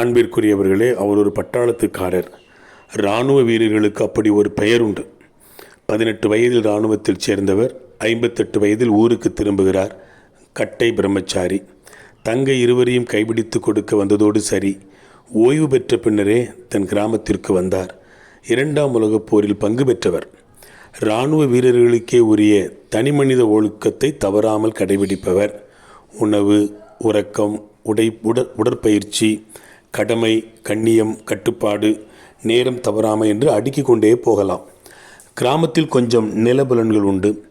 அன்பிற்குரியவர்களே அவர் ஒரு பட்டாளத்துக்காரர். இராணுவ வீரர்களுக்கு அப்படி ஒரு பெயர் உண்டு பதினெட்டு வயதில் இராணுவத்தில் சேர்ந்தவர் ஐம்பத்தெட்டு வயதில் ஊருக்கு திரும்புகிறார். கட்டை பிரம்மச்சாரி. தங்கை இருவரையும் கைபிடித்து கொடுக்க வந்ததோடு சரி. ஓய்வு பெற்ற பின்னரே தன் கிராமத்திற்கு வந்தார். இரண்டாம் உலகப் போரில் பங்கு பெற்றவர். இராணுவ வீரர்களுக்கே உரிய தனிமனித ஒழுக்கத்தை தவறாமல் கடைபிடிப்பவர். உணவு உறக்கம் உடை உட உடற்பயிற்சி கடமை கண்ணியம் கட்டுப்பாடு நேரம் தவறாமை என்று அடுக்கிக் கொண்டே போகலாம். கிராமத்தில் கொஞ்சம் நிலபலன்கள் உண்டு.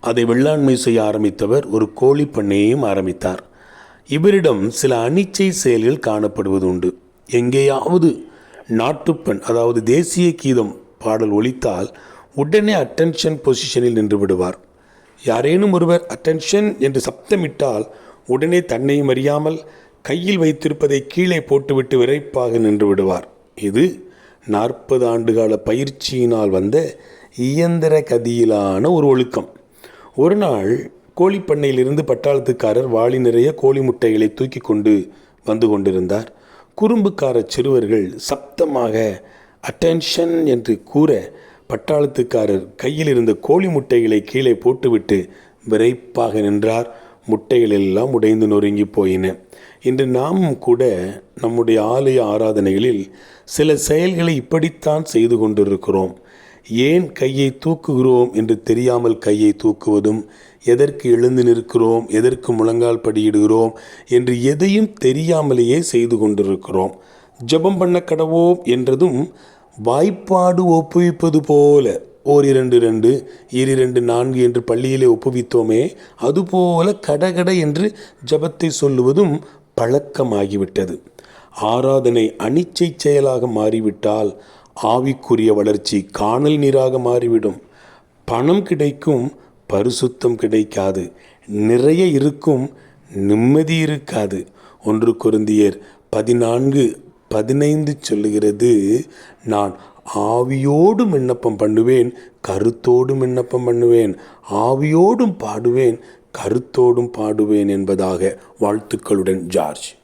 அதை வெள்ளாண்மை செய்ய ஆரம்பித்தவர் ஒரு கோழி பண்ணையையும் ஆரம்பித்தார். இவரிடம் சில அனிச்சை செயல்கள் காணப்படுவது உண்டு. எங்கேயாவது நாட்டுப்பெண் அதாவது தேசிய கீதம் பாடல் ஒழித்தால் உடனே அட்டென்ஷன் பொசிஷனில் நின்று விடுவார். யாரேனும் ஒருவர் அட்டென்ஷன் என்று சப்தமிட்டால் உடனே தன்னையும் அறியாமல் கையில் வைத்திருப்பதை கீழே போட்டுவிட்டு விரைப்பாக நின்று விடுவார். இது நாற்பது ஆண்டுகால பயிற்சியினால் வந்த இயந்திர கதியிலான ஒரு ஒழுக்கம். ஒரு நாள் கோழிப்பண்ணையிலிருந்து பட்டாளத்துக்காரர் வாளி நிறைய கோழி முட்டைகளை தூக்கி கொண்டு வந்து கொண்டிருந்தார். குறும்புக்கார சிறுவர்கள் சப்தமாக அட்டென்ஷன் என்று கூற பட்டாளத்துக்காரர் கையில் இருந்த கோழி முட்டைகளை கீழே போட்டுவிட்டு விரைப்பாக நின்றார். முட்டைகள் எல்லாம் உடைந்து நொறுங்கி போயின. இன்று நாமும் கூட நம்முடைய ஆலய ஆராதனைகளில் சில செயல்களை இப்படித்தான் செய்து கொண்டிருக்கிறோம். ஏன் கையை தூக்குகிறோம் என்று தெரியாமல் கையை தூக்குவதும் எதற்கு எழுந்து நிற்கிறோம் எதற்கு முழங்கால் படியிடுகிறோம் என்று எதையும் தெரியாமலேயே செய்து கொண்டிருக்கிறோம். ஜெபம் பண்ண கடவோம் என்றதும் வாய்ப்பாடு ஒப்புவிப்பது போல ஓர் இரண்டு ரெண்டு இரண்டு நான்கு என்று பள்ளியிலே ஒப்புவித்தோமே அதுபோல கடகட என்று ஜபத்தை சொல்லுவதும் பழக்கமாகிவிட்டது. ஆராதனை அனிச்சை செயலாக மாறிவிட்டால் ஆவிக்குரிய வளர்ச்சி காணல் நீராக மாறிவிடும். பணம் கிடைக்கும் பரிசுத்தம் கிடைக்காது. நிறைய இருக்கும் நிம்மதி இருக்காது. ஒன்று குருந்தியர் பதினான்கு பதினைந்து சொல்லுகிறது நான் ஆவியோடும் விண்ணப்பம் பண்ணுவேன் கருத்தோடும் விண்ணப்பம் பண்ணுவேன் ஆவியோடும் பாடுவேன் கருத்தோடும் பாடுவேன் என்பதாக வாழ்த்துக்களுடன் ஜார்ஜ்.